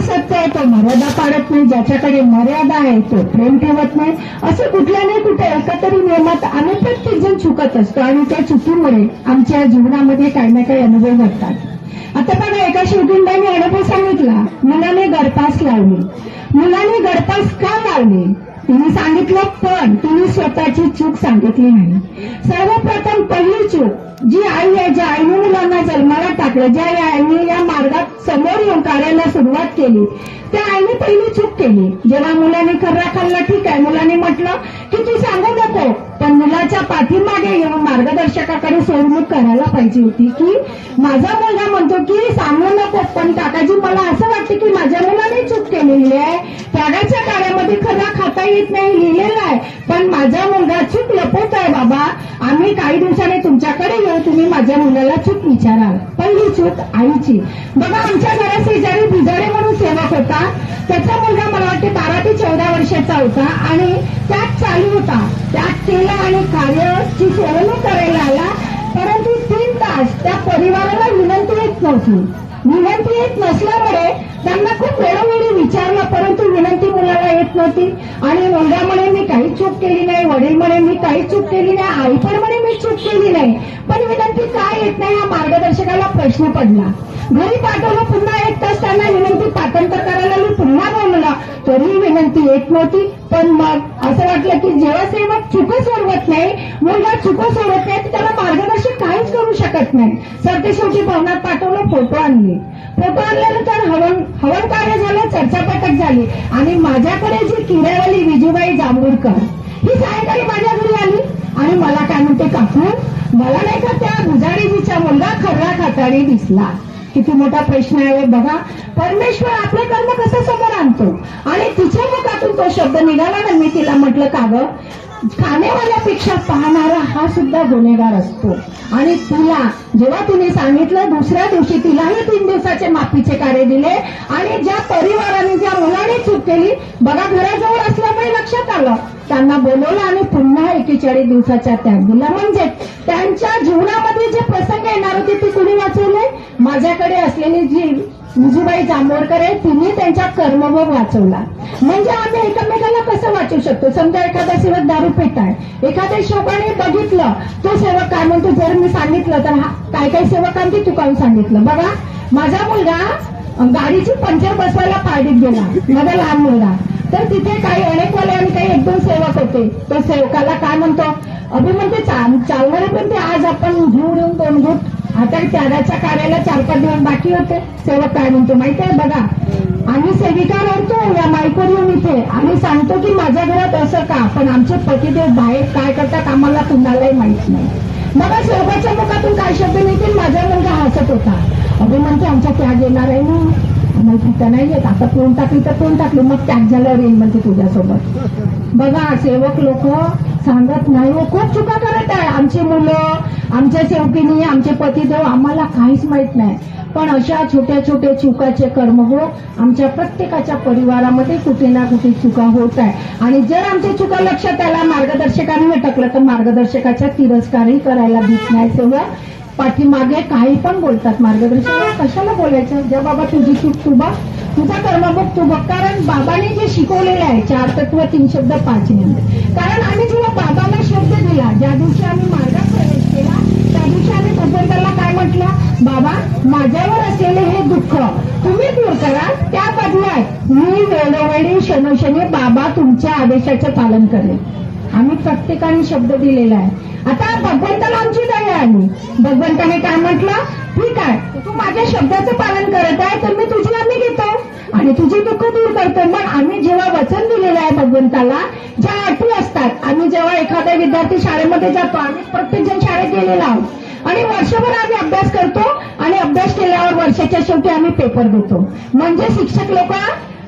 सत्य आहे तो मर्यादा पाडत नाही ज्याच्याकडे मर्यादा आहे तो प्रेम ठेवत नाही. असे कुठल्या नाही कुठे एका तरी नियमात आम्ही प्रत्येक जण चुकत असतो आणि त्या चुकीमुळे आमच्या जीवनामध्ये काही ना काही अनुभव घडतात. आता बघा एका शिवकुंडाने अनुभव सांगितला मुलाने गडपास लावली. मुलाने गडपास का लावली? तिने सांगितलं पण तिने स्वतःची चूक सांगितली नाही. सर्वप्रथम पहिली चूक जी आई आहे ज्या आईने मुलांना जन्माला टाकलं ज्या आईने या मार्गात समोर येऊन कार्याला सुरुवात केली त्या आईने पहिली चूक केली. जेव्हा मुलाने खर्रा खाल्ला ठीक आहे मुलाने म्हटलं की तू सांगू नको पण मुलाच्या पाठीमागे येऊन मार्गदर्शकाकडे सोडणूक करायला पाहिजे होती की माझा मुलगा म्हणतो की सांगू नको पण काकाजी मला असं वाटते की माझ्या मुलाने चूक केलेली आहे. त्यागाच्या कार्यामध्ये खरा खाता येत नाही लिहिलेलं आहे. पण माझा मुलगा चूक लपवत आहे बाबा. आम्ही काही दिवसांनी तुमच्याकडे येऊ तुम्ही माझ्या मुलाला चूक विचाराल. पहिली चूक आईची. बघा आमच्या घरात शेजारी भिजाडे म्हणून सेवक होता. त्याचा मुलगा मला वाटते बारा ते चौदा वर्षाचा होता आणि त्यात चालू होता. त्यात केला आणि कार्याची सोडवणूक करायला आला. परंतु तीन तास त्या परिवाराला विनंती येत नव्हती. विनंती येत नसल्यामुळे त्यांना खूप वेळोवेळी विचारलं परंतु विनंती मुलाला येत नव्हती. आणि मुलगा म्हणे मी काही चूक केली नाही. वडील म्हणे मी काही चूक केली नाही. आई पण म्हणे मी चूक केली नाही. पण विनंती काय येत नाही हा मार्गदर्शकाला प्रश्न पडला. घरी पाठवलं पुन्हा एक तास त्यांना विनंती पाठांतर करायला मी पुन्हा बोलला तरी विनंती येत नव्हती. पण मग असं वाटलं की जेव्हा सेवक चुकं सोडवत नाही मुलगा चुकं सोडत नाही तर त्याला मार्गदर्शन काहीच करू शकत नाही. सरते शेवटी भवनात पाठवलं फोटो आणले. फोटो आणल्यानंतर हवन हवन कार्य झालं चर्चापटक झाली. आणि माझ्याकडे जी किरायवाली विजूबाई जांभूरकर ही सायंकाळी माझ्या घरी आली. आणि मला काय म्हणते काकू मला नाही का त्या भुजारीजीचा मुलगा खर्रा खाताडी दिसला. किती मोठा प्रश्न आहे बघा. परमेश्वर आपले कर्म कसं समोर आणतो? आणि तिच्या मुखातून तो शब्द निघाला ना मी तिला म्हटलं का ग? खाण्यावाल्यापेक्षा पाहणारा हा सुद्धा गुन्हेगार असतो. आणि तिला जेव्हा तिने सांगितलं दुसऱ्या दिवशी तिलाही तीन दिवसाचे माफीचे कार्य दिले आणि ज्या परिवाराने ज्या मुलाने चूक केली बघा घराजवळ असल्यामुळे लक्षात आलं. त्यांना बोलवलं आणि पुन्हा एकेचाळीस दिवसाच्या त्याग दिला म्हणजे त्यांच्या जीवनामध्ये जे प्रसंग येणार होते ते कुणी वाचवले माझ्याकडे असलेली जी विजूबाई जांभोरकर आहे तिने त्यांच्या कर्मभोग वाचवला. म्हणजे आम्ही एकमेकाला कसं वाचू शकतो? समजा एखादा सेवक दारू पेट आहे. एखाद्या शोकाने बघितलं तो सेवक काय म्हणतो? जर मी सांगितलं तर हा काय काय सेवकांनी तुका सांगितलं. बघा माझा मुलगा गाडीची पंक्चर बसवायला पाडीत गेला. माझा लहान मुलगा. तर तिथे काही अनेक वाले आणि काही एक दोन सेवक होते. तो सेवकाला काय म्हणतो? अभि म्हणते चाल- चालणारे पण ते आज आपण घेऊन येऊन दोन घुट आता त्यागाच्या कार्याला चार पाच दिवस बाकी होते. सेवक काय म्हणतो माहिती आहे? बघा. आम्ही सेविका रडतो या माईकवर येऊन इथे. आम्ही सांगतो की माझ्या घरात असं का? पण आमचे पतिदेव बाहेर काय करतात आम्हाला कुणालाही माहीत नाही. मग सेवकाच्या मुखातून काय शब्द निघतील? माझा मुलगा हसत होता. अभि म्हणते आमचा त्याग येणार आहे ना. आम्हाला पिता नाही येत. आता कोण टाकली तर कोण टाकली? मग त्याग झाल्यावर येईल म्हणते तुझ्यासोबत. बघा सेवक लोक सांगत नाही. हो, खूप चुका करत आहे आमची मुलं आमच्या सेवकीनी आमचे पतीदेव आम्हाला काहीच माहीत नाही. पण अशा छोट्या छोट्या चुकाचे कर्म हो आमच्या प्रत्येकाच्या परिवारामध्ये कुठे ना कुठे चुका होत आहे. आणि जर आमच्या चुका लक्षात आला मार्गदर्शकाने भटकलं तर मार्गदर्शकाचा तिरस्कारही करायला भीत नाही सेवक पाठीमागे काही पण बोलतात मार्गदर्शन कशाला बोलायचं? ज्या बाबा तुझी चूक तू बघ तुझा कर्मभोग तू बघ कारण बाबाने जे शिकवलेलं आहे चार तत्व तीन शब्द पाच नियम. कारण आम्ही जेव्हा बाबाला शब्द दिला ज्या दिवशी आम्ही मार्गात प्रवेश केला त्या दिवशी आम्ही भगवंताला काय म्हटलं? बाबा माझ्यावर असलेले हे दुःख तुम्ही दूर करा. त्या बदल्यात मी वेळोवेळी क्षणोक्षणी बाबा तुमच्या आदेशाचे पालन करेल आम्ही प्रत्येकाने शब्द दिलेला आहे. आता भगवंताला आमची दया आली. भगवंताने काय म्हटलं? ठीक आहे तू माझ्या शब्दाचं पालन करत आहे तर मी तुझी आम्ही घेतो आणि तुझी दुःख दूर करतो. मग आम्ही जेव्हा वचन दिलेलं आहे भगवंताला ज्या अटी असतात आम्ही जेव्हा एखादा विद्यार्थी शाळेमध्ये जातो आम्ही प्रत्येक जण शाळेत गेलेलो आहोत. आणि वर्षभर आम्ही अभ्यास करतो आणि अभ्यास केल्यावर वर्षाच्या शेवटी आम्ही पेपर देतो. म्हणजे शिक्षक लोक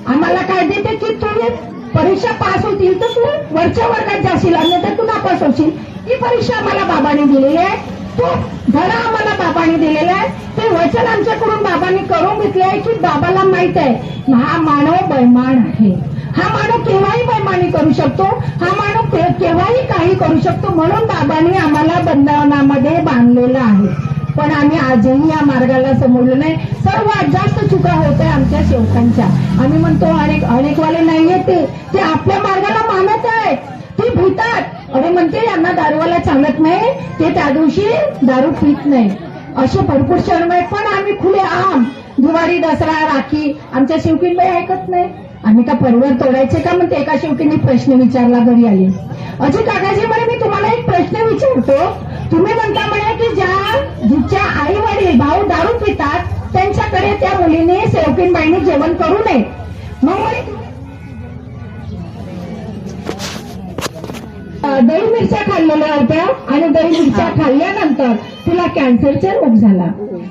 आम्हाला काय देते? की तुम्ही परीक्षा पास होतील तर तू वरच्या वर्गात जाशील अन्यथा तू नापास होशील. ही परीक्षा आम्हाला बाबाने दिलेली आहे. तो धडा आम्हाला बाबाने दिलेला आहे. ते वचन आमच्याकडून बाबांनी करून घेतले आहे की बाबाला माहीत आहे हा मानव बैमान आहे. हा मानव केव्हाही बैमानी करू शकतो. हा मानव केव्हाही काही करू शकतो. म्हणून बाबांनी आम्हाला बंधनामध्ये बांधलेलं आहे. पण आम्ही आजही या मार्गाला समोरलो नाही. सर्वात जास्त चुका होत आहे आमच्या सेवकांच्या आम्ही म्हणतो अनेक अनेकवाले नाहीये ते. ते आपल्या मार्गाला मानत आहेत. ते भीतात. अरे म्हणते यांना दारूवाला चालत नाही. ते त्या दिवशी दारू पित नाही. असे भरपूर शर्म आहेत. पण आम्ही खुले आम. दिवाळी दसरा राखी आमच्या शिवकीनबाई ऐकत नाही. आम्ही का परिवार तोडायचे का? म्हणते एका शेवटीने प्रश्न विचारला घरी आली. अजय काकाजी म्हणे मी तुम्हाला एक प्रश्न विचारतो. तुम्ही म्हणता म्हणे की ज्या जिच्या आई वडील भाऊ दारू पितात त्यांच्याकडे त्या मुलीने सेवकीनबाईने जेवण करू नये. मग दही मिरच्या खाल्लेल्या होत्या आणि दही मिरच्या खाल्ल्यानंतर तिला कॅन्सरचा रोग झाला.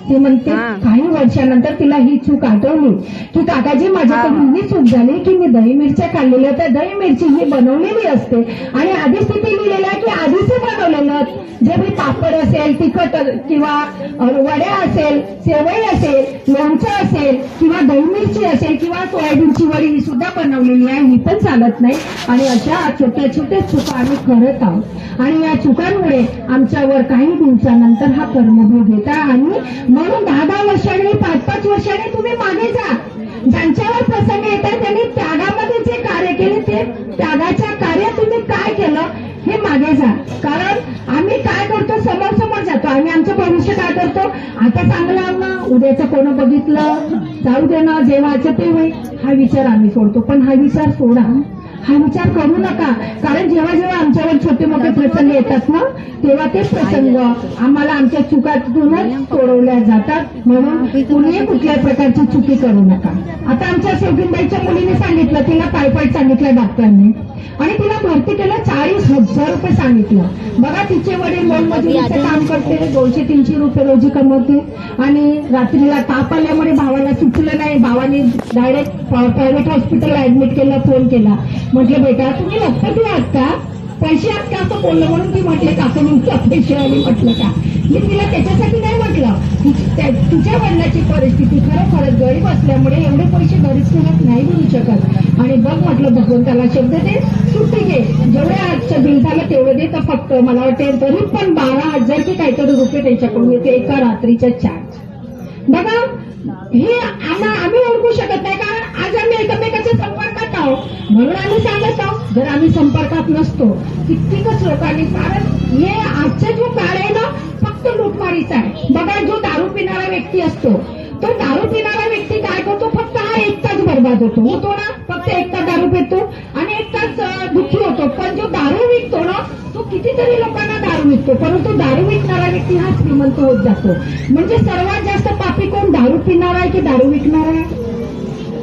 ती म्हणते. काही वर्षानंतर तिला ही चूक आठवली. की काकाजी माझ्याकडून ही. चूक झाली की मी दही मिरच्या खाल्लेल्या होत्या. दही मिरची ही बनवलेली असते. आणि आधीच तिथे लिहिलेलं आहे की आधीच बनवलेलं जे मी पापड असेल तिखट किंवा वड्या असेल सेवई असेल लोणचं असेल किंवा दही मिरची असेल किंवा सोयाबीनची वडी ही सुद्धा बनवलेली आहे. ही पण चालत नाही. आणि अशा छोट्या छोट्या चुका आम्ही करत आहोत. आणि या चुकांमुळे आमच्यावर काही दिवसानंतर हा कर्मभोग घेता आणि म्हणून दहा दहा वर्षांनी पाच पाच वर्षांनी तुम्ही मागे जा. ज्यांच्यावर प्रसंग येतात त्यांनी त्यागामध्ये जे कार्य केले ते त्यागाच्या कार्य तुम्ही काय केलं हे मागे जा. कारण आम्ही काय करतो समोर समोर जातो. आम्ही आमचं भविष्य काय करतो? आता चांगलं ना उद्याचं कोण बघितलं? जाऊ दे ना जेव्हाचं ते होईल. हा विचार आम्ही सोडतो. पण हा विचार सोडा. हा विचार करू नका. कारण जेव्हा जेव्हा आमच्यावर छोटे मोठे प्रसंग येतात ना तेव्हा ते प्रसंग आम्हाला आमच्या चुकातूनच सोडवल्या जातात. म्हणून कुणीही कुठल्याही प्रकारची चुकी करू नका. आता आमच्या शेवटीबाईच्या मुलीने सांगितलं तिला टायफॉइड सांगितलं डॉक्टरांनी. आणि तिला भरती केलं चाळीस हजार रुपये सांगितलं. बघा तिचे वडील मोलमजुरीचं काम करते दोनशे तीनशे रुपये रोजी कमवते. आणि रात्रीला ताप आल्यामुळे भावाला सुचलं नाही. भावाने डायरेक्ट प्रायव्हेट हॉस्पिटलला ऍडमिट केलं फोन केला. म्हटलं बेटा तुम्ही लखपती आहात का पैसे आहात का असं बोललं म्हणून ती म्हटले असं तुमच्या पैसे आली म्हटलं का? मी तिला त्याच्यासाठी नाही म्हटलं. तुझ्या वडिलाची परिस्थिती खरोखरच गरीब असल्यामुळे एवढे पैसे घरीच घरात नाही मिळू शकत. आणि बघ म्हटलं भगवंताला शब्द दे सुट्टी घे. जेवढे आजचं बिल झालं तेवढं दे तर फक्त मला वाटते तरी पण बारा हजार की काहीतरी रुपये त्याच्याकडून येते एका रात्रीच्या चार्ज बघा हे आम्हाला आम्ही ओळखू शकत नाही कारण आज आम्ही एकमेकाच्या आहोत. म्हणून आम्ही सांगत आहोत जर आम्ही संपर्कात नसतो कित्येकच लोकांनी कारण हे आजचा जो काळ आहे ना फक्त लुटमारीचा आहे. बघा जो दारू पिणारा व्यक्ती असतो तो दारू पिणारा व्यक्ती काय करतो? फक्त हा एकटाच बर्बाद होतो. होतो ना? फक्त एकटा दारू पितो आणि एकटाच दुःखी होतो. पण जो दारू विकतो ना तो कितीतरी लोकांना दारू विकतो. परंतु दारू विकणारा व्यक्ती हा श्रीमंत होत जातो. म्हणजे सर्वात जास्त पापी कोण दारू पिणारा आहे की दारू विकणारा आहे?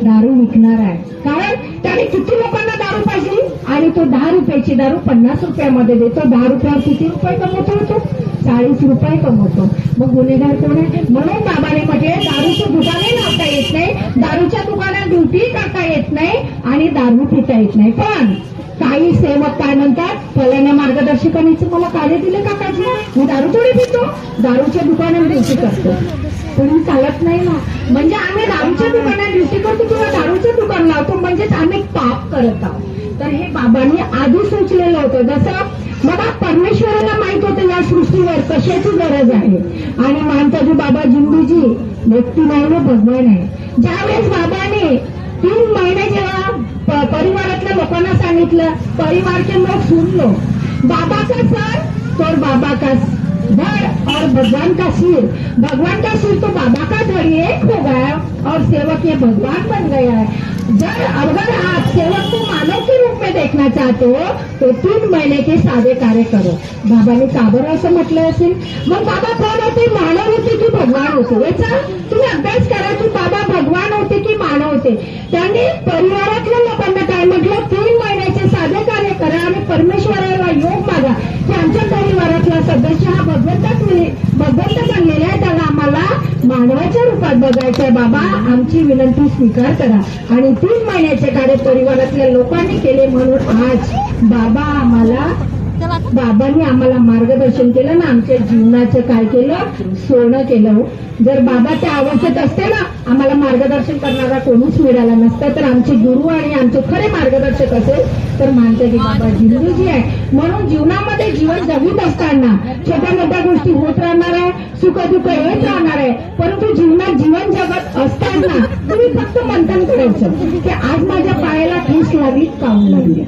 दारू विकणार आहे. कारण त्याने किती लोकांना दारू पाहिजे आणि तो दहा रुपयाची दारू पन्नास रुपयामध्ये देतो. दहा रुपयावर किती रुपये कमवतो तो? चाळीस रुपये कमवतो. मग गुन्हेगार कोण आहे? म्हणून बाबाने म्हटले दारूचं दुकानही लावता येत नाही दारूच्या दुकानात ड्युटी करता येत नाही आणि दारू पिता येत नाही. पण काही सेवक काय म्हणतात? फलाण्या मार्गदर्शकांनीच मला कार्य दिलं काकाजी मी दारू थोडी पितो. दारूच्या दुकानात ड्युटी करतो. ही चालत नाही ना. म्हणजे आम्ही दारूच्या दुकानात ड्युटी करतो किंवा दारूचं दुकान लावतो म्हणजेच आम्ही पाप करत आहोत. तर हे बाबांनी आधी सुचलेलं होतं. जसं बघा परमेश्वराला माहीत होतं या सृष्टीवर कशाची गरज आहे. आणि मानताजी बाबा जिंदूजी व्यक्ती नाही ना भगवान आहे. ज्यावेळेस बाबाने तीन महिने जेव्हा परिवारातल्या लोकांना सांगितलं परिवार के लोग सुन लो बाबा का सर और बाबा का धड़ और भगवान का सिर। भगवान का सिर तो बाबा का धड़ एक हो गया और सेवक ये भगवान बन गया है। जर अगर आप सेवक को मानव के रूप में देखना चाहते हो तो तीन महीने के साधे कार्य करो। बाबाने का बरं असं म्हटलं असेल? मग बाबा कोण होते? मानव होते की भगवान होते? याचा तुम्ही अभ्यास करा की बाबा भगवान होते की मानव होते? त्यांनी परिवारातल्या लोकांना काय म्हटलं? तीन महिन्याचे साधे कार्य करा आणि परमेश्वराला योग मागा. की आमच्या परिवारातला सदस्य हा भगवंताच भगवंत बनलेला आहे त्याला आम्हाला मानवाच्या रूपात बघायचंय. बाबा आमची विनंती स्वीकार करा. आणि तीन महिन्याचे कार्य परिवारातल्या लोकांनी केले म्हणून आज बाबा आम्हाला बाबांनी आम्हाला मार्गदर्शन केलं ना आमच्या जीवनाचं काय केलं? सोनं केलं हो. जर बाबा त्या आवश्यक असते ना आम्हाला मार्गदर्शन करणारा कोणीच मिळाला नसता. तर आमचे गुरु आणि आमचे खरे मार्गदर्शक असेल तर मानते की बाबा जिंदगी आहे. म्हणून जीवनामध्ये जीवन जगत असताना छोट्या मोठ्या गोष्टी होत राहणार आहे सुख दुःख येत राहणार आहे. परंतु जीवनात जीवन जगत असताना तुम्ही फक्त मंथन करायचं. की आज माझ्या पायाला ठेस लागली काम लागली.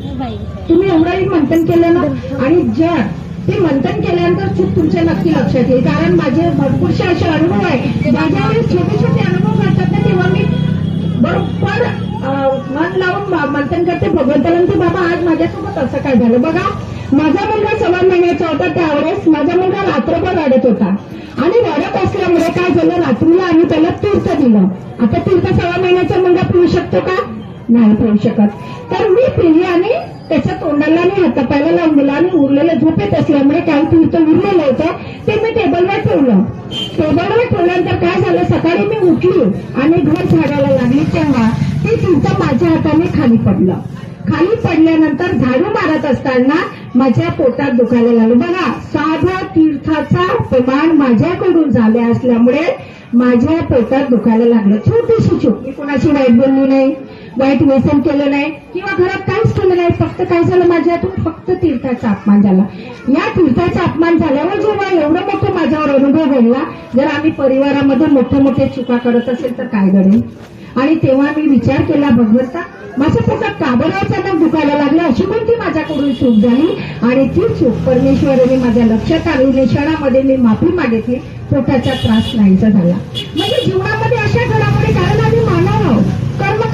तुम्ही एवढंही मंथन केलं ना? आणि जर ते मंथन केल्यानंतर चूक तुमच्या नक्की लक्षात येईल. कारण माझे भरपूरसे असे अनुभव आहे. माझ्या वेळेस छोटे छोटे अनुभव घडतात ना तेव्हा मी बरोबर. मन लावून मंथन करते. भगवंताला म्हणते, बाबा आज माझ्यासोबत असं काय झालं? बघा माझा मुलगा सव्वा महिन्याचा होता त्यावेळेस. माझा मुलगा रात्रभर रडत होता. आणि रडत असल्यामुळे काय झालं? रात्रीला आम्ही त्याला तीर्थ दिलं. आता तीर्थ सव्वा महिन्याचा मुलगा पिऊ शकतो का? नाही पिऊ शकत. तर मी पिली आणि त्याच्या तोंडाला आणि हातापायला लावून आणि उरलेलं झोपेत असल्यामुळे काही तीर्थ उरलेलं होतं. ते मी टेबलवर ठेवलं. टेबलवर ठेवल्यानंतर काय झालं? सकाळी मी उठली आणि घर झाडायला लागली. तेव्हा ते तीर्थ माझ्या हाताने खाली पडलं. खाली पडल्यानंतर झाडू मारत असताना माझ्या पोटात दुखायला लागलं. बघा साधा तीर्थाचा प्रमाण माझ्याकडून झाले असल्यामुळे माझ्या पोटात दुखायला लागलं. छोटीशी चूक. मी कोणाची वाईट बोलली नाही. वाईट व्यसन केलं नाही किंवा घरात काहीच केलं नाही फक्त काय झालं माझ्यातून फक्त तीर्थाचा अपमान झाला. या तीर्थाचा अपमान झाल्यावर जेव्हा एवढं मोठं माझ्यावर अनुभव घडला जर आम्ही परिवारामध्ये मोठे मोठे चुका करत असेल तर काय घडेल? आणि तेव्हा मी विचार केला भगवंता माझ्या पोटात का बरं दुखायला लागला? अशी कोणती माझ्याकडून चूक झाली? आणि ती चूक परमेश्वराने माझ्या लक्षात आली क्षणामध्ये मी माफी मागितली. पोटाचा त्रास नाहीसा झाला. म्हणजे जीवनामध्ये अशा घडामोडी कारण आम्ही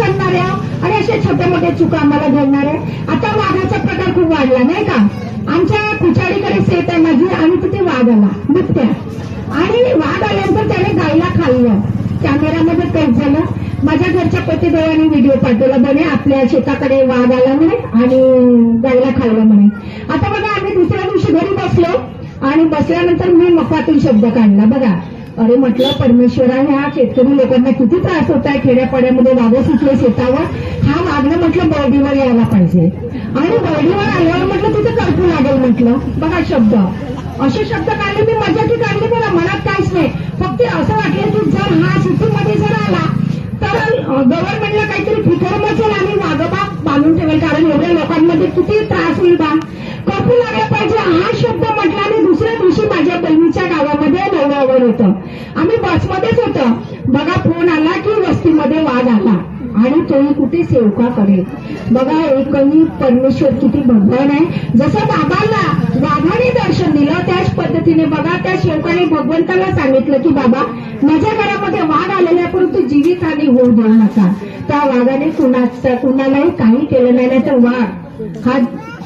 करणाऱ्या आणि अशा छोट्या मोठ्या चुका आम्हाला घडणाऱ्या आता वाघाचा प्रकार खूप वाढला नाही का? आमच्या कुचारीकडे सेट आहे माझी आणि तिथे वाघ आला बिबट्या. आणि वाघ आल्यानंतर त्याने गायला खाल्लं. कॅमेरामध्ये कैद झालं. माझ्या घरच्या पतीदेवाने व्हिडिओ पाठवला म्हणे आपल्या शेताकडे वाघ आला म्हणे आणि गायला खाल्लं म्हणे. आता बघा आम्ही दुसऱ्या दिवशी घरी बसलो आणि बसल्यानंतर मी मफातून शब्द काढला. बघा अरे म्हटलं परमेश्वरा ह्या शेतकरी लोकांना किती त्रास होत आहे खेड्यापाड्यामध्ये वाघ सुटले शेतावर. हा वाघनं म्हटलं बर्डीवर यायला पाहिजे. आणि बर्डीवर आल्यावर म्हटलं तिथे कर्फ्यू लागेल म्हटलं. बघा शब्द. असे शब्द काढले मी मजा की काढली मला मनात काहीच नाही. फक्त असं वाटलं की जर हा सिटीमध्ये जर आला तर गव्हर्नमेंटला काहीतरी फिकर मचेल आणि वाघोबा बांधून ठेवेल. कारण एवढ्या लोकांमध्ये किती त्रास होईल बा. कर्फ्यू लागला पाहिजे. हा शब्द म्हटल्याने दुसऱ्या दिवशी माझ्या बहिणीच्या गावामध्ये नवरावर होतं. आम्ही बसमध्येच होतं. बघा फोन आला की वस्तीमध्ये वाद आला. आणि तोही कुठे सेवका करेल बघा एकही परमेश्वर किती भगवान आहे. जसं बाबांना वाघाने दर्शन दिलं त्याच पद्धतीने बघा त्या सेवकाने भगवंताला सांगितलं की बाबा माझ्या घरामध्ये वाघ आलेला परंतु जीवित जीवितहानी होऊ देऊ नका. त्या वाघाने कुणाचा कुणालाही काही केलं नाही तर वाघ हा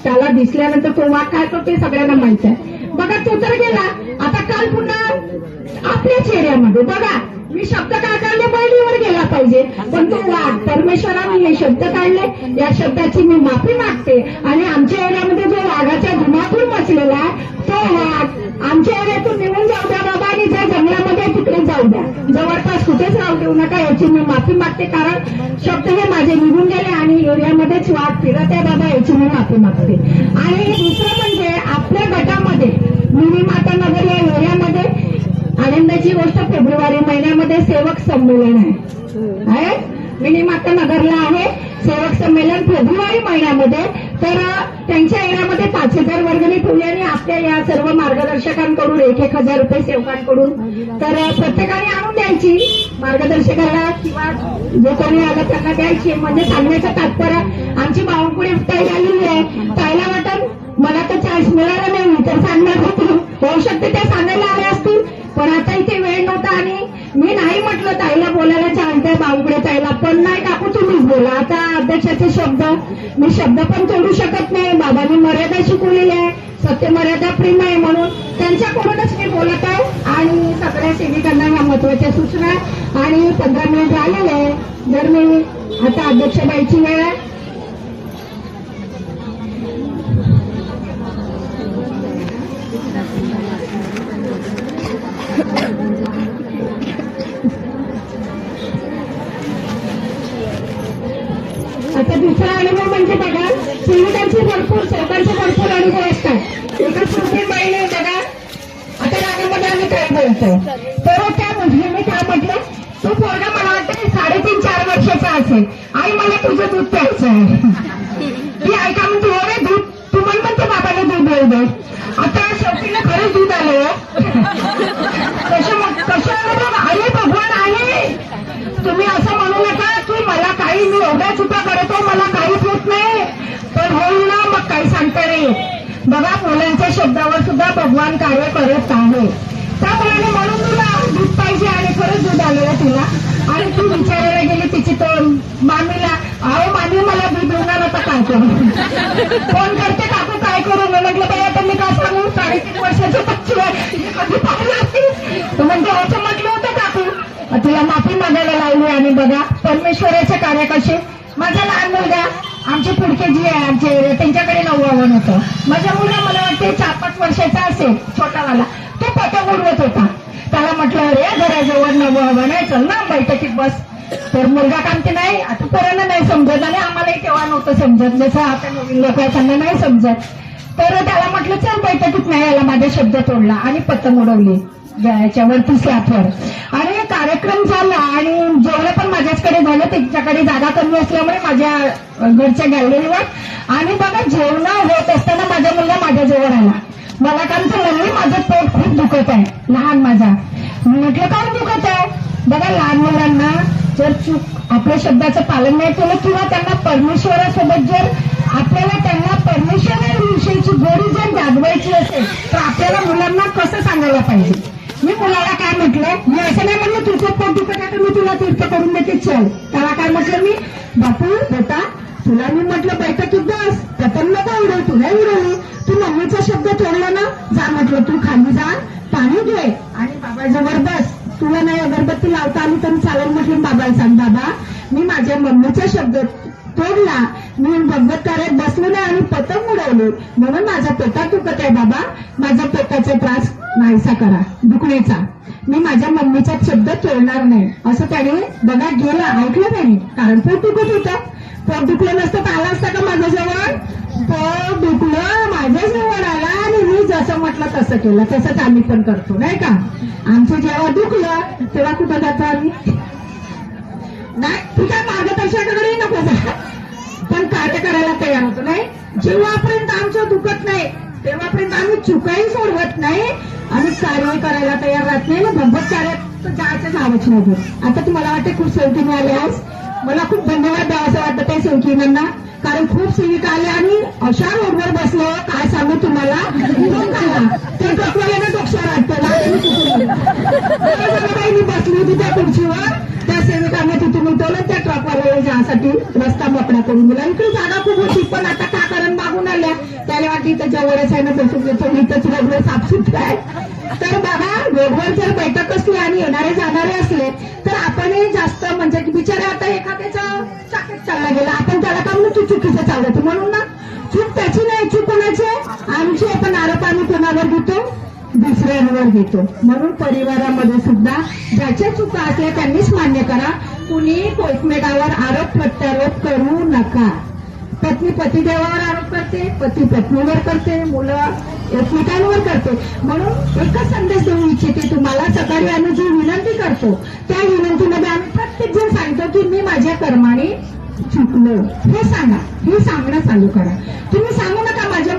त्याला दिसल्यानंतर तो वाघ काय करतो सगळ्यांना माहीत आहे. बघा तो तर गेला. आता काल पुन्हा आपल्या चेहऱ्यामध्ये. बघा मी शब्द काय काढले? बैलीवर गेला पाहिजे. पण तो वाघ परमेश्वराने हे शब्द काढले. या शब्दाची मी माफी मागते. आणि आमच्या एरियामध्ये जो वाघाच्या धुमातून बसलेला आहे तो वाघ आमच्या एरियातून निघून जाऊ द्या बाबा आणि ज्या जंगलामध्ये तिकडे जाऊ द्या. जवळपास कुठेच राहू देऊ नका याची मी माफी मागते कारण शब्द हे माझे निघून गेले आणि एरियामध्येच वाट फिरत आहे बाबा याची मी माफी मागते. आणि दुसरं म्हणजे आपल्या गटामध्ये मिनी माता नगर या एरियामध्ये आनंदाची गोष्ट फेब्रुवारी महिन्यामध्ये सेवक संमेलन आहे? मिनी माता नगरला आहे. सेवक संमेलन फेब्रुवारी महिन्यामध्ये तर त्यांच्या एरियामध्ये पाच हजार वर्गणी ठेवली आणि आपल्या या सर्व मार्गदर्शकांकडून एक एक हजार रुपये सेवकांकडून. तर प्रत्येकाने आणून द्यायची. मार्गदर्शकाला किंवा जो कोणी आला त्यांना द्यायची. म्हणजे सांगण्याचा तात्पर्य आमची बावनकुळी ताई आलेली आहे. ताईला वाटत मला तर चान्स मिळाला नाही तर सांगणार होतो. होऊ शकते त्या सांगायला आल्या असतील. पण आता इथे वेळ नव्हता आणि मी नाही म्हटलं ताईला बोलायला चान्स आहे बावकडे ताईला. पण नाही काकू तुम्हीच बोला. आता अध्यक्षाचे शब्द मी शब्द पण तोडू शकत नाही. बाबांनी मर्यादा शिकवलेली आहे. सत्य मर्यादा प्रेम आहे म्हणून त्यांच्याकडूनच मी बोलत आहे. आणि सगळ्या सेविकांना ह्या महत्त्वाच्या सूचना आणि पंधरा मिनिट झालेले आहे जर मी आता अध्यक्षबाईची वेळ आहे आता दुसरा अनुभव म्हणजे बघा सुविधांचे भरपूर सरकारचे भरपूर अनुभव असतात. एका सुरती बाईने बघा. आता रागामध्ये आम्ही काय बोलतो? तर त्या म्हणजे मी काय म्हटलं? तू पोरगा मला वाटतं साडेतीन चार वर्षाचा असेल. आई मला तुझं दूध प्यायचं आहे. ती ऐका मग तू एवढे दूध. तू म्हण म्हणते बाबाने दूध बोल दे. आता शेवटीला खरंच दूध आलं हो. कशा कशा? अरे भगवान आहे. तुम्ही असं म्हणू नका. नाही मला काही मी एवढ्या चुका करतो मला काहीच होत नाही. पण होईल ना मग काही सांगता नाही. बघा मुलांच्या शब्दावर सुद्धा भगवान कार्य करत आहे. त्याप्रमाणे म्हणून तुला दूध पाहिजे आणि खरंच दूध आलेलं तिला. आणि तू विचारायला गेली तिची तर मामीला अहो मामी मला दूध देणार आता काय करू? फोन करते काकू काय करू? मी म्हटलं बाई आता मी काय सांगू? साडेतीन वर्षाचं पक्षी आहे. कधी पाहिलं म्हणजे असं हो, म्हटलं तुला माफी मागायला लावली आणि बघा. परमेश्वराचे कार्य कसे? माझा लहान मुलगा आमचे पुढचे जी आहे आमचे त्यांच्याकडे नववावन होतं. माझा मुलगा मला वाटते चार पाच वर्षाचा असेल छोटावाला तो पतंग उडवत होता. त्याला म्हटलं अरे घराजवळ नववावन आहे चल ना बैठकीत बस. तर मुलगा कामते नाही आता पोरांना नाही समजत आणि आम्हालाही तेव्हा नव्हतं समजत. जसं आता नवीन लोक त्यांना नाही समजत. तर त्याला म्हटलं चल बैठकीत नाही. याला माझा शब्द तोडला आणि पतंग उडवली. याच्यावरती स्लॅपवर आणि कार्यक्रम झाला आणि जेवढं पण माझ्याचकडे झालं त्यांच्याकडे जागा कमी असल्यामुळे माझ्या घरच्या गॅलरीवर. आणि बघा जेवण होत असताना माझ्या मुलगा माझ्या जवळ आला. मला काम मम्मी माझं पोट खूप दुखत आहे. लहान माझा. म्हटलं काय दुखत आहे? बघा लहान मुलांना जर चूक आपल्या शब्दाचं पालन नाही केलं किंवा त्यांना परमेश्वरासोबत जर आपल्याला त्यांना परमेश्वराविषयीची गोडी जर जागवायची असेल तर आपल्याला मुलांना कसं सांगायला पाहिजे? म्हटलं मी असं नाही म्हणलं तुझं पोट दुखत आहे तर मी तुला तीर्थ करून देते चल. त्याला काय म्हटलं मी? बापू बेटा तुला मी म्हटलं बैठकीत बस पतंग नको उडव तुला उडवली तू मम्मीचा शब्द तोडला ना? जा म्हटलं तू खाली जा पाणी घे आणि बाबाजवळ बस. तुला नाही अगरबत्ती लावता आली तर चालेल म्हटलं बाबाला सांग बाबा. मी माझ्या मम्मीचा शब्द तोडला. मी भगवत कार्यात बसलो नाही आणि पतंग उडवली. म्हणून माझा पेटा दुखत आहे बाबा. माझ्या पेटाचा त्रास नाहीसा करा. दुखण्याचा. मी माझ्या मम्मीचा शब्द तोडणार नाही. असं त्याने बघा गेलं ऐकलं त्याने. कारण पोट दुखत होतं. पोट दुखलं नसतं तर आला असता का माझ्याजवळ? पोट दुखलं माझ्याजवळ आला आणि मी जसं म्हटलं तसं केलं. तसंच आम्ही पण करतो नाही का? आमचं जेव्हा दुखलं तेव्हा कुठं जातो आम्ही? नाही तुझ्या काय मार्गदर्शकाकडे नको जा. पण कार्य करायला तयार होतो नाही? जेव्हापर्यंत आमचं दुखत नाही तेव्हापर्यंत आम्ही चुकाही सोडवत नाही. आम्ही कारवाई करायला तयार राहत नाही. ना भगवत कार्यात जायचं जावंच नाही. आता तुम्हाला वाटते खूप सेवकीने आले आज. मला खूप धन्यवाद द्यावं वाटतं त्या सेवकीनांना कारण खूप सेविका आल्या आणि अशा रोडवर बसलो काय सांगू तुम्हाला? ते डोक्याला डोक्यावर वाटतं बसली होती त्या खुर्चीवर. त्या सेविकांना तिथून उठवलं त्या ट्रकवाल्याला जाण्यासाठी रस्ता मोकळा करून दिला. इकडे जागा खूप होती पण आता का कारण मागून आल्या त्याला वाटतं इथं जवळच आहे ना बसून घेतो इथंच रोडवर साफसुथरं आहे. तर बाबा रोडवर जर बैठक असली आणि येणारे जाणारे असले तर आपणही जास्त म्हणजे की बिचारे आता एखाद्याचा चाकीत चालला गेला आपण त्याला का म्हणून तू चुकीचं चालवतो? म्हणून ना चूक त्याची नाही चूक कोणाची आमची आपण आरोप आम्ही कोणावर घेतो? दुसऱ्यांवर घेतो. म्हणून परिवारामध्ये सुद्धा ज्याच्या चुका असल्या त्यांनीच मान्य करा. कुणी एकमेकावर आरोप प्रत्यारोप करू नका. पत्नी पतिदेवावर आरोप करते पती पत्नीवर करते मुलं एकमेकांवर करते. म्हणून एकच संदेश देऊ इच्छिते तुम्हाला सकाळी आम्ही जी विनंती करतो त्या विनंतीमध्ये आम्ही प्रत्येक जण सांगतो की मी माझ्या कर्माने चुकलो. हे सांगा हे सांगणं चालू करा. तुम्ही सांगू नका माझ्या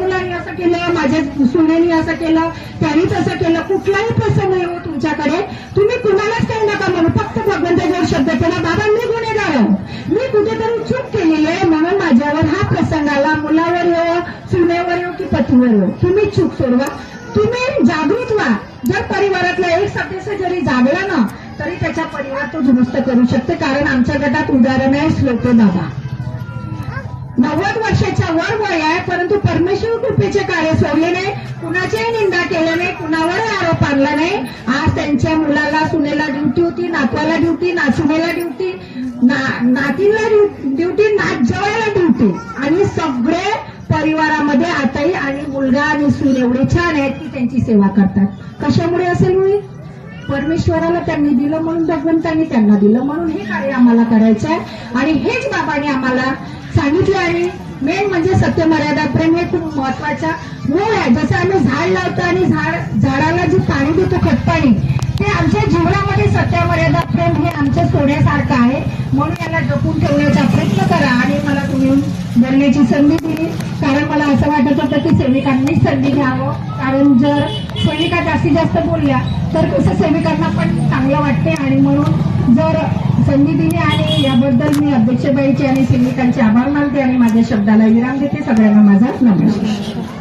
असं केलं माझ्या सुनेनी असं केलं त्यांनी तसं केलं कुठलाही प्रसंग येऊ हो तुमच्याकडे. तुम्ही कुणालाच काही नका म्हणू फक्त भगवंताजवळ शब्द केला बाबा मी गुन्हेगार आहे. मी कुठेतरी चूक केलेली आहे म्हणून माझ्यावर हा प्रसंग आला. मुलावर येऊ सुनेवर येऊ की पतीवर येऊ तुम्ही चूक सोडवा. तुम्ही जागृत व्हा. जर परिवारातला एक सदस्य जरी जागला ना तरी त्याचा परिवार तो दुरुस्त करू शकते कारण आमच्या गटात उदाहरण आहे श्लोके बाबा. नव्वद वर्षाच्या वर वय आहे परंतु परमेश्वर कृपेचे कार्य सोडले नाही कुणाच्याही निंदा केला नाही कुणावरही आरोप आणला नाही. आज त्यांच्या मुलाला सुनेला ड्युटी होती नातवाला ड्युटी नाचुनेला ड्युटी नातीला ड्युटी नाच ड्युटी आणि सगळे परिवारामध्ये आताही आणि मुलगा आणि सून एवढे छान आहेत की त्यांची सेवा करतात. कशामुळे असेल मुळी परमेश्वराला त्यांनी दिलं म्हणून भगवंतांनी त्यांना दिलं म्हणून हे कार्य आम्हाला करायचं आहे. आणि हेच बाबांनी आम्हाला सांगितलं आणि मेन म्हणजे सत्यमर्यादा. प्रेम हे खूप महत्त्वाचा मूळ आहे. जसं आम्ही झाड लावतो आणि झाड झाडाला जे पाणी देतो खतपाणी ते आमच्या जीवनामध्ये सत्यमर्यादा प्रेम हे आमच्या सोन्यासारखं आहे. म्हणून याला जपून ठेवण्याचा प्रयत्न करा आणि मला तुम्ही बोलण्याची संधी दिली. कारण मला असं वाटत होतं की सेविकांनीच संधी घ्यावं. कारण जर सेविका जास्तीत जास्त बोलल्या तर कसं सेविकांना पण चांगलं वाटते. आणि म्हणून जर संधी दिली आणि याबद्दल मी अध्यक्षबाईचे आणि सैनिकांचे आभार मानते आणि माझ्या शब्दाला विराम देते. सगळ्यांना माझा नमस्कार.